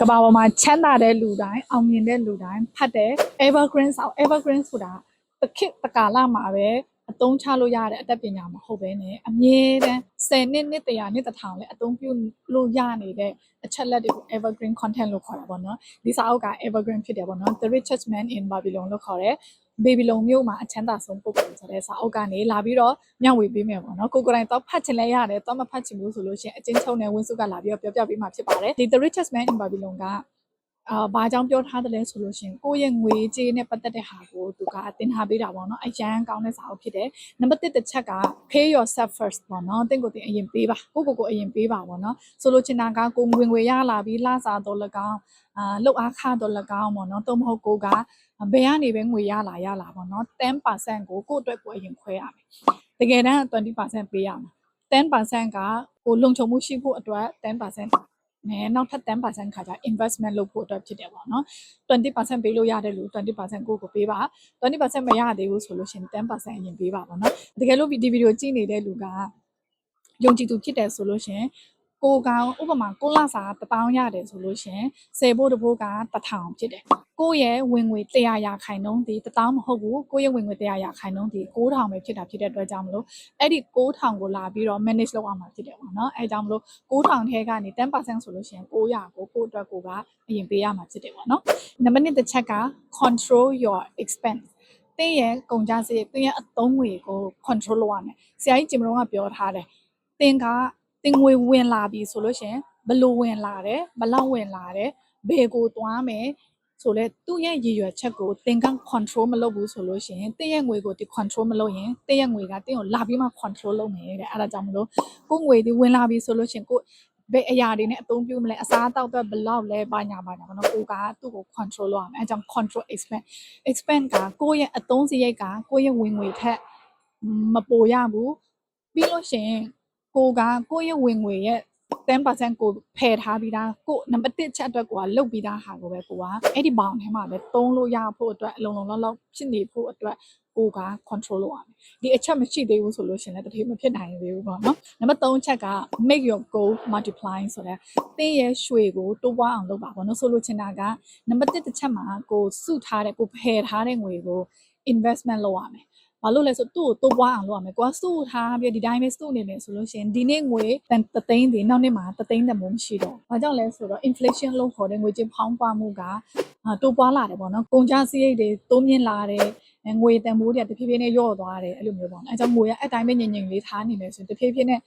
ကဘာပေါ်မှာချမ်းသာတဲ့လူတိုင်းအောင်မြင်တဲ့လူတိုင်းဖတ်တဲ့ evergreen ဆောက် evergreen ဆိုတာတစ်ခေတ်တစ်ကာလမှာပဲ အသုံးချလို့ရတဲ့အတတ်ပညာမဟုတ်ဘဲနဲ့အမြဲတမ်း10နှစ်နှစ်တရာနှစ်တစ်ထောင်လည်းအသုံးပြုလို့ရနေတဲ့အချက်လက်တွေကို evergreen content လို့ခေါ်တာပေါ့နော်ဒီစာအုပ်က evergreen ဖြစ်တယ်ပေါ့နော် The Richest Man in Babylon လို့ခေါ်တယ်ဘေဘီလုံမြို့မှာအချမ်းသာဆုံးပုဂ္ဂိုလ်ဆိုတဲ့စာအုပ်ကနေလာပြီးတော့မျှဝေပေးမယ်ပေါ့နော်ကိုကိုယ်တိုင်တော့ဖတ်ချင်လဲရတယ်တော့မဖတ်ချင်ဘူးဆိုလို့ရှိရင်အချင်းချုပ်နဲ့ဝင်းစုကလာပြီးတော့ပြောပြပေးမှာဖြစ်ပါတယ်ဒီ The Richest Man in Babylon က အာဘာကြောင့်ပြောထားတယ်လဲဆိုလို့ရှိရင်ကိုယ့်ရဲ့ငွေကြေးနဲ့ပတ်သက်တဲ့ဟာကိုသူကအတင်ထားပေးတာပေါ့နော်အရန်ကောင်းတဲ့စာအုပ်ဖြစ်တယ်နံပါတ်1တစ်ချက်က pay yourself first ပေါ့နော်တင့်ကိုယ်တင်အရင်ပေးပါကိုကိုကိုအရင်ပေးပါပေါ့နော်ဆိုလိုချင်တာကကိုငွေငွေရလာပြီးလစာတော့၎င်းအာလုတ်အားခတော့၎င်းပေါ့နော်သို့မဟုတ်ကိုကဘယ်ကနေပဲငွေရလာရလာပေါ့နော်10%ကိုကိုယ့်အတွက်ကိုအရင်ခွဲရမယ်တကယ်တမ်း20%ပေးရမှာ10%ကကိုလုံခြုံမှုရှိဖို့အတွက်10% နဲနောက်ထပ်10%ခါကျ investment လုပ်ဖို့အတွက်ဖြစ်တယ်ပေါ့နော်20%ပေးလို့ရတယ်လို့20%ကိုကိုပေးပါ20%မရသေးဘူးဆိုလို့ရှိရင်10%အရင်ပေးပါပေါ့နော်တကယ်လို့ဒီဗီဒီယိုကြည့်နေတဲ့လူကယုံကြည်သူဖြစ်တယ်ဆိုလို့ရှိရင် ကိုကောင်ဥပမာကိုလစာ1000ရတယ်ဆိုလို့ရှိရင်10ဘိုးတစ်ဘိုးက1000ဖြစ်တယ်ကိုယ့်ရဲ့ဝင်ငွေ100ရာခိုင်နှုန်းဒီ1000မဟုတ်ဘူးကိုယ့်ရဲ့ဝင်ငွေ100ရာခိုင်နှုန်းဒီ9000ပဲဖြစ်တာဖြစ်တဲ့အတွက်ကြောင့်မလို့အဲ့ဒီ9000ကိုလာပြီးတော့ manage လုပ်အောင်မှာဖြစ်တယ်ပေါ့နော်အဲကြောင့်မလို့9000ထဲကနေ10%ဆိုလို့ရှိရင်900ကိုကိုယ့်အတွက်ကိုကအရင်ပေးရမှာဖြစ်တယ်ပေါ့နော်နံပါတ်1တစ်ချက်က control your expense တင်းရဲ့ကုန်ကြစရိတ်တင်းရဲ့အသုံးငွေကို control လုပ်ရမယ်ဆရာကြီးဂျင်မရုံးကပြောထားတယ်တင်းက တင်ငွေဝင်လာပြီဆိုလို့ရှိရင်ဘယ်လိုဝင်လာတယ်ဘယ်လောက်ဝင်လာတယ်ဘယ်ကိုသွားမယ်ဆိုလဲသူ့ရဲ့ရည်ရွယ်ချက်ကိုတင်က control မလုပ်ဘူးဆိုလို့ရှိရင်တင်းရဲ့ငွေကိုဒီ control မလုပ်ရင်တင်းရဲ့ငွေကတင်းကိုလာပြီးမှ control လုပ်မယ်တဲ့အဲ့ဒါကြောင့်မလို့ကိုငွေဒီဝင်လာပြီဆိုလို့ရှိရင်ကိုဘယ်အရာတွေနဲ့အသုံးပြုမလဲအစားအသောက်အတွက်ဘယ်လောက်လဲဘာညာဘာညာဘာနော်ကိုကသူ့ကို control လုပ်ရမယ်အဲကြောင့် control expand expand ကကိုယ့်ရဲ့အသုံးစရိတ်ကကိုယ့်ရဲ့ဝင်ငွေထက်မပိုရဘူးပြီးလို့ရှိရင် ကိုကကိုယ့်ရဲ့ဝင်ငွေရဲ့10%ကိုဖယ်ထားပြီးသားကိုနံပါတ်1ချက်အတွက်ကိုကလုတ်ပြီးသားဟာကိုပဲကိုကအဲ့ဒီဘောင်ထဲမှာပဲသုံးလို့ရဖို့အတွက်အလုံးလုံးလောက်လောက်ဖြစ်နေဖို့အတွက်ကိုက control လုပ်ရမယ်ဒီအချက်မရှိသေးဘူးဆိုလို့ရှင်လည်းတတိမဖြစ်နိုင်သေးဘူးပေါ့နော်နံပါတ်3ချက်က make your goal multiply ဆိုတဲ့တင်းရဲ့ရွှေကိုတိုးပွားအောင်လုပ်ပါပေါ့နော်ဆိုလိုချင်တာကနံပါတ်1တစ်ချက်မှာကိုစုထားတဲ့ကိုဖယ်ထားတဲ့ငွေကို investment လုပ်ရမယ် ဘာလို့လဲဆိုသူ့ကိုတိုးပွားအောင်လုပ်ရမယ်ကိုကစုထားပြီးဒီတိုင်းပဲစုနေမယ်ဆိုလို့ရှိရင်ဒီနေ့ငွေတသိန်းဒီနောက်နေ့မှာတသိန်းတမိုးမရှိတော့ဘာကြောင့်လဲဆိုတော့ inflation လို့ခေါ်တဲ့ငွေကြေးဖောင်းပွားမှုကတိုးပွားလာတယ်ပေါ့နော်ကုန်ကျစရိတ်တွေတိုးမြင့်လာတယ်ငွေတန်ဖိုးတွေတဖြည်းဖြည်းနဲ့ယော့သွားတယ်အဲ့လိုမျိုးပေါ့နော်အဲကြောင့်ငွေရအတိုင်းပဲငြိမ်ငြိမ်လေးထားနေမယ်ဆိုရင်တဖြည်းဖြည်းနဲ့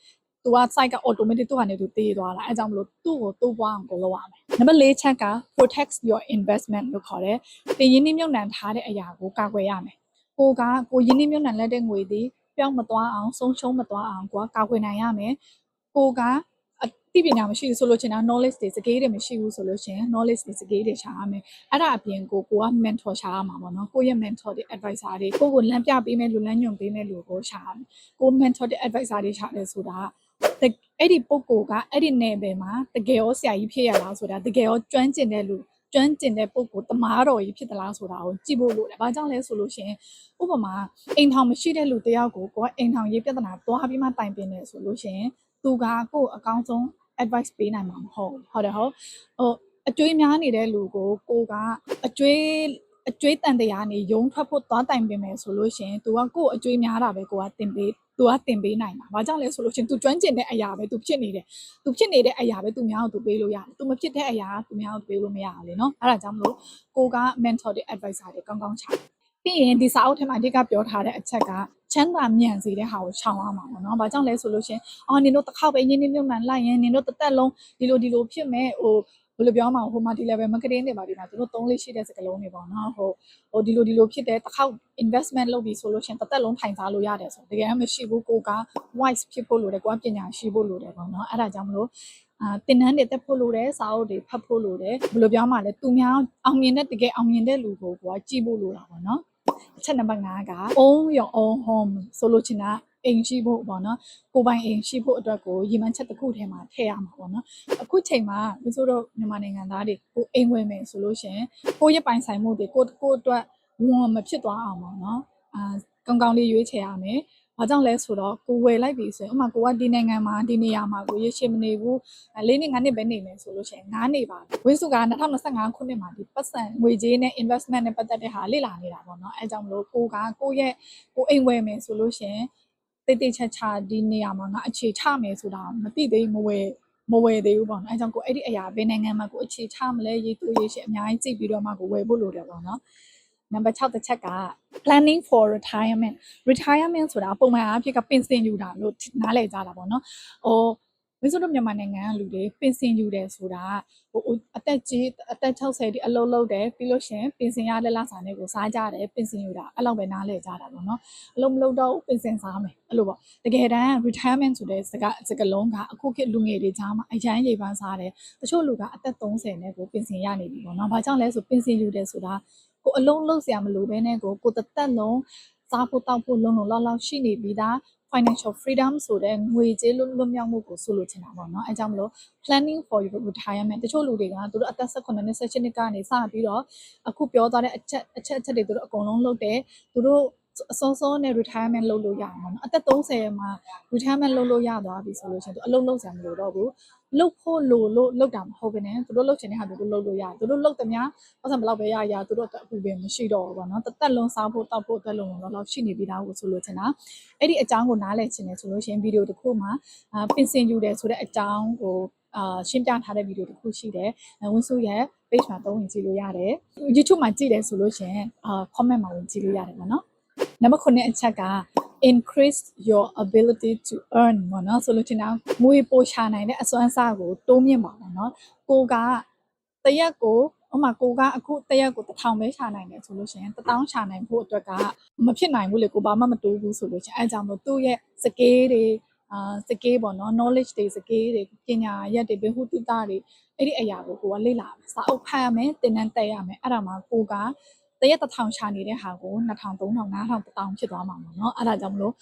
သူက site က automatic သူကနေသူတည်သွားတာအဲကြောင့်မလို့သူ့ကိုတိုးပွားအောင်ကိုလုပ်ရမယ်နံပါတ်၄ချက်က protect your investment လို့ခေါ်တယ်တင်ရင်းနှီးမြှုပ်နှံထားတဲ့အရာကိုကာကွယ်ရမယ် ကိုကကိုရင်းနှီးမြှုပ်နှံလက်တဲ့ငွေဒီပြောင်းမသွားအောင်ဆုံးရှုံးမသွားအောင်ကိုကကာကွယ်နိုင်ရမယ်ကိုကအသိပညာမရှိဘူးဆိုလို့ချင်တာ knowledge တွေစကေးတွေမရှိဘူးဆိုလို့ရှင် knowledge တွေစကေးတွေရှာရမယ်အဲ့ဒါအပြင်ကိုကိုက mentor ရှာရမှာပေါ့နော်ကိုရဲ့ mentor တွေ advisor တွေကိုကိုလမ်းပြပေးမယ်လူလမ်းညွှန်ပေးမယ်လူကိုရှာရမယ်ကို mentor တွေ advisor တွေရှာတယ်ဆိုတာအဲ့ဒီပုံကိုကအဲ့ဒီနယ်ပယ်မှာတကယ်ရောဆရာကြီးဖြစ်ရလားဆိုတာတကယ်ရောကျွမ်းကျင်တဲ့လူ ကျွမ်းကျင်တဲ့ပုံကိုတမားတော်ကြီးဖြစ်သလားဆိုတာကိုကြည့်ဖို့လိုတယ်။ဘာကြောင့်လဲဆိုလို့ရှိရင်ဥပမာအိမ်ထောင်မရှိတဲ့လူတယောက်ကိုကိုကအိမ်ထောင်ရေးပြဿနာသွားပြီးမှတိုင်ပင်နေဆိုလို့ရှိရင်သူကကိုအကောင်းဆုံး advice ပေးနိုင်မှာမဟုတ်ဘူးဟုတ်တယ်ဟုတ်ဟိုအကျွေးများနေတဲ့လူကိုကိုကအကျွေး အကျွေးတန်တရားနေယုံထွက်ဖို့သွားတိုင်ပင်မယ်ဆိုလို့ရှိရင် तू ကကို့အကျွေးများတာပဲကိုကတင်ပေး तू ကတင်ပေးနိုင်တာ။ဘာကြောင့်လဲဆိုလို့ရှိရင် तू ကျွမ်းကျင်တဲ့အရာပဲ तू ဖြစ်နေတယ်။ तू ဖြစ်နေတဲ့အရာပဲ तू များအောင် तू ပေးလို့ရတယ်။ तू မဖြစ်တဲ့အရာက तू များအောင်ပေးလို့မရဘူးလေနော်။အဲ့ဒါကြောင့်မလို့ကိုက mentor တွေ advisor တွေကောင်းကောင်းချ။ပြီးရင်ဒီစာအုပ်ထဲမှာအဓိကပြောထားတဲ့အချက်ကချမ်းသာမြန်စေတဲ့ဟာကိုရှောင်ရမှာပေါ့နော်။ဘာကြောင့်လဲဆိုလို့ရှိရင်အော်နင်တို့တစ်ခေါက်ပဲရင်းနှီးမြှုပ်နှံလိုက်ရင်နင်တို့တစ်သက်လုံးဒီလိုဒီလိုဖြစ်မဲ့ဟို ဘယ်လိုပြောမှာဟို multi level marketing တွေပါဒီမှာသူတို့သုံးလေးရှိတဲ့စကားလုံးတွေပေါ့နော်ဟိုဟိုဒီလိုဒီလိုဖြစ်တဲ့တစ်ခေါက် investment လုပ်ပြီးဆိုလို့ရှိရင်တစ်သက်လုံးထိုင်စားလို့ရတယ်ဆိုတကယ်မရှိဘူးကိုက wise ဖြစ်ဖို့လိုတယ်ကိုကပညာရှိဖို့လိုတယ်ပေါ့နော်အဲ့ဒါကြောင့်မလို့အာတင်နန်းတွေတက်ဖို့လိုတယ်စာအုပ်တွေဖတ်ဖို့လိုတယ်ဘယ်လိုပြောမှလဲသူများအောင်မြင်တဲ့တကယ်အောင်မြင်တဲ့လူကိုကိုကကြည့်ဖို့လိုတာပေါ့နော်အချက်နံပါတ်5က own your own home ဆိုလို့ချင်တာ အိမ်ရှိဖို့ပေါ့နော်ကိုပိုင်အိမ်ရှိဖို့အတွက်ကိုရည်မှန်းချက်တစ်ခုထဲမှာထည့်ရမှာပေါ့နော်အခုချိန်မှာမဆိုတော့မြန်မာနိုင်ငံသားတွေကိုအိမ်ဝင်မယ်ဆိုလို့ရှင်ကိုရဲ့ပိုင်ဆိုင်မှုတွေကိုကိုအတွက်ဝန်မဖြစ်သွားအောင်ပေါ့နော်အာကောင်းကောင်းလေးရွေးချယ်ရမယ်ဘာကြောင့်လဲဆိုတော့ကိုဝယ်လိုက်ပြီဆိုရင်ဥပမာကိုကဒီနိုင်ငံမှာဒီနေရာမှာကိုရရှိမနေဘူးအဲ၄နှစ်၅နှစ်ပဲနေမယ်ဆိုလို့ရှိရင်၅နှစ်ပါဝင်းစုက2025ခုနှစ်မှာဒီပတ်စံငွေကြေးနဲ့ investment နဲ့ပတ်သက်တဲ့ဟာလေ့လာနေတာပေါ့နော်အဲကြောင့်မလို့ကိုကကိုရဲ့ကိုအိမ်ဝယ်မယ်ဆိုလို့ရှိရင် တိတ်တိတ်ချာချာဒီနေရာမှာငါအခြေချမယ်ဆိုတာမသိသေးဘူးမဝယ်မဝယ်သေးဘူးပေါ့နော်အဲကြောင့်ကိုအဲ့ဒီအရာဘယ်နိုင်ငံမှာကိုအခြေချမလဲရေးတူရေးရှိအများကြီးကြည့်ပြီးတော့မှကိုဝယ်ဖို့လိုတယ်ပေါ့နော်နံပါတ်6တစ်ချက်က planning for retirement retirement ဆိုတာပုံမှန်အားဖြင့်ကပင်စင်ယူတာလို့နားလည်ကြတာပေါ့နော်။ဟို မင်းတို့မြန်မာနိုင်ငံကလူတွေပင်စင်ယူတယ်ဆိုတာဟိုအသက်ကြီးအသက်60ဒီအလုံးလုံးတယ်ပြီးလို့ရှရင်ပင်စင်ရလက်လစာနဲ့ကိုစားကြတယ်ပင်စင်ယူတာအဲ့လောက်ပဲနားလည်ကြတာပေါ့နော်။အလုံးမလုံးတော့ပင်စင်စားမယ်အဲ့လိုပေါ့။တကယ်တမ်း retirement ဆိုတဲ့စကားစကားလုံးကအခုခေတ်လူငယ်တွေကြားမှာအရန်ရိပ်ပန်းစားတယ်။တချို့လူကအသက်30နဲ့ကိုပင်စင်ရနေပြီပေါ့နော်။ဘာကြောင့်လဲဆိုပင်စင်ယူတယ်ဆိုတာကိုအလုံးလုံးစရာမလိုဘဲနဲ့ကိုကိုတစ်သက်လုံးစားဖို့တောက်ဖို့လုံးလုံးလောက်လောက်ရှိနေပြီးသား financial freedom ဆိုတဲ့ငွေကြေးလွတ်လွတ်မြောက်မှုကိုဆိုလိုချင်တာပေါ့နော်အဲကြောင့်မလို့ planning for your retirement တချို့လူတွေကသူတို့အသက်18နှစ်18နှစ်ကနေစပြီးတော့အခုပြောသွားတဲ့အချက်အချက်အချက်တွေသူတို့အကုန်လုံးလုပ်တယ်သူတို့အစောစောနဲ့ retirement လုပ်လို့ရအောင်ပေါ့နော်အသက်30မှာ retirement လုပ်လို့ရသွားပြီဆိုလို့ရှိရင်သူအလုပ်လုပ်စရာမလိုတော့ဘူး လုပ်ဖို့လိုလို့လုပ်တာမဟုတ်ဘဲနဲ့သူတို့လုပ်ချင်တဲ့ဟာသူတို့လုပ်လို့ရတယ်သူတို့လုပ်သမျှပတ်စံဘယ်လောက်ပဲရရသူတို့အတွက်အပူပင်မရှိတော့ဘူးပေါ့နော်တစ်သက်လုံးစားဖို့တောက်ဖို့အတွက်လုံးလုံးတော့ရှိနေပြီးသားကိုဆိုလို့ချင်တာအဲ့ဒီအကြောင်းကိုနားလည်ချင်တယ်ဆိုလို့ရှိရင်ဗီဒီယိုတစ်ခုမှာအာပင်စင်ယူတယ်ဆိုတဲ့အကြောင်းကိုအာရှင်းပြထားတဲ့ဗီဒီယိုတစ်ခုရှိတယ်ဝင်းစုရဲ့ page မှာသုံးဝင်ကြည့်လို့ရတယ် YouTube မှာကြည့်တယ်ဆိုလို့ရှိရင်အာ comment မှာဝင်ကြည့်လို့ရတယ်ပေါ့နော်နံပါတ်9အချက်က increase your ability to earn ပေါ့နော်ဆိုလို့ချင်တာငွေပိုချနိုင်တဲ့အစွမ်းအစကိုတိုးမြင့်ပါပေါ့နော်ကိုကတရက်ကိုဥပမာကိုကအခုတရက်ကို1000ပဲရှာနိုင်တယ်ဆိုလို့ရှိရင်1000ရှာနိုင်ဖို့အတွက်ကမဖြစ်နိုင်ဘူးလေကိုဘာမှမတိုးဘူးဆိုလို့ရှိရင်အဲကြောင့်မို့သူ့ရဲ့ skill တွေအာစကေးပေါ့နော် knowledge တွေစကေးတွေပညာရက်တွေဘယ်ဟုတုတတွေအဲ့ဒီအရာကိုကိုကလေ့လာမယ်စာအုပ်ဖတ်ရမယ်သင်တန်းတက်ရမယ်အဲ့ဒါမှကိုက တရက်တစ်ထောင်ရှာနေတဲ့ဟာကို2000 3000 5000 1000ဖြစ်သွားမှာပေါ့နော်အဲ့ဒါကြောင့်မလို့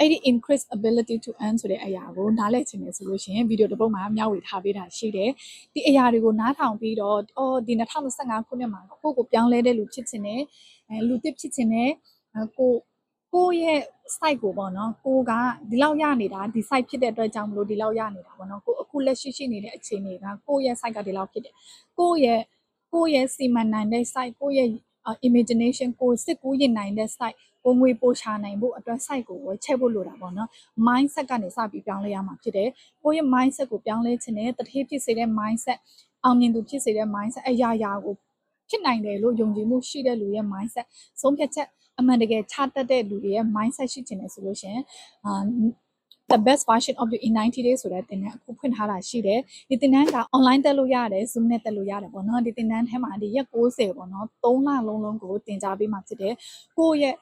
အဲ့ဒီ increase ability to earn ဆိုတဲ့အရာကိုနားလည်ချင်တယ်ဆိုလို့ရှိရင်ဗီဒီယိုတစ်ပုဒ်မှာမျှဝေထားပေးတာရှိတယ်ဒီအရာတွေကိုနားထောင်ပြီးတော့အော်ဒီ2025ခုနှစ်မှာကိုကိုပြောင်းလဲတဲ့လူဖြစ်ချင်တယ်အဲလူတစ်ဖြစ်ချင်တယ်ကိုကိုရဲ့ site ကိုပေါ့နော်ကိုကဒီလောက်ရနေတာဒီ site ဖြစ်တဲ့အတွက်ကြောင့်မလို့ဒီလောက်ရနေတာပေါ့နော်ကိုအခုလက်ရှိရှိနေတဲ့အခြေအနေကကိုရဲ့ site ကဒီလောက်ဖြစ်တယ်ကိုရဲ့ကိုရဲ့စီမံနိုင်တဲ့ site ကိုရဲ့ imagination ကိုစစ်ကူးရင်နိုင်တဲ့ site ကိုငွေပိုချနိုင်ဖို့အတွက် site ကိုဝယ်ချက်ဖို့လိုတာပေါ့နော် mindset ကနေစပြီးပြောင်းလဲရမှာဖြစ်တယ်ကိုရဲ့ mindset ကိုပြောင်းလဲခြင်းနဲ့တတိဖြစ်စေတဲ့ mindset အောင်မြင်သူဖြစ်စေတဲ့ mindset အရာရာကိုဖြစ်နိုင်တယ်လို့ယုံကြည်မှုရှိတဲ့လူရဲ့ mindset ဆုံးဖြတ်ချက်အမှန်တကယ်ချတတ်တဲ့လူတွေရဲ့ mindset ရှိခြင်းနဲ့ဆိုလို့ရှိရင်အာ the best version of you in 90 days ဆိုတဲ့သင်တန်းအခုဖွင့်ထားတာရှိတယ်ဒီသင်တန်းက online တက်လို့ရတယ် zoom နဲ့တက်လို့ရတယ်ပေါ့နော်ဒီသင်တန်းထဲမှာဒီရက်60ပေါ့နော်3လလုံးလုံးကိုသင်ကြားပေးမှာဖြစ်တယ်ကိုယ့်ရဲ့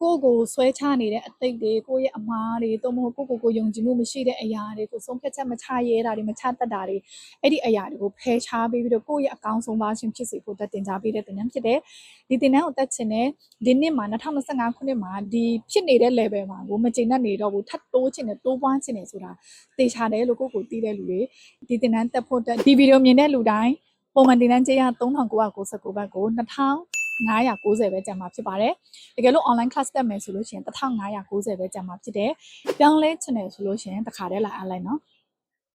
ကိုယ့်ကိုဆွဲချနေတဲ့အတိတ်တွေကိုယ့်ရဲ့အမားတွေသို့မဟုတ်ကိုယ့်ကိုယ်ကိုယုံကြည်မှုမရှိတဲ့အရာတွေကိုဆုံးဖြတ်ချက်မချရဲတာတွေမချတတ်တာတွေအဲ့ဒီအရာတွေကိုဖယ်ရှားပေးပြီးတော့ကိုယ့်ရဲ့အကောင်းဆုံး version ဖြစ်စေဖို့အတွက်သင်ကြားပေးတဲ့သင်တန်းဖြစ်တယ်ဒီသင်တန်းကိုတက်ချင်တဲ့ဒီနှစ်မှာ2025ခုနှစ်မှာဒီဖြစ်နေတဲ့ level မှာကိုမကျင်တတ်နေတော့ဘူးထပ်တိုးချင်တယ်တိုးပွားချင်တယ်ဆိုတာသိချတယ်လို့ကိုယ့်ကိုသိတဲ့လူတွေဒီသင်တန်းတက်ဖို့အတွက်ဒီဗီဒီယိုမြင်တဲ့လူတိုင်းပုံမှန်တင်တန်းကြေးရ3999ဘတ်ကို 2590ပဲကျန်မှာဖြစ်ပါတယ်။တကယ်လို့ online class တက်မယ်ဆိုလို့ရှိရင်1590ပဲကျန်မှာဖြစ်တယ်။ပြောင်းလဲချင်တယ်ဆိုလို့ရှိရင်တစ်ခါတည်းလာအားလိုက်နော်။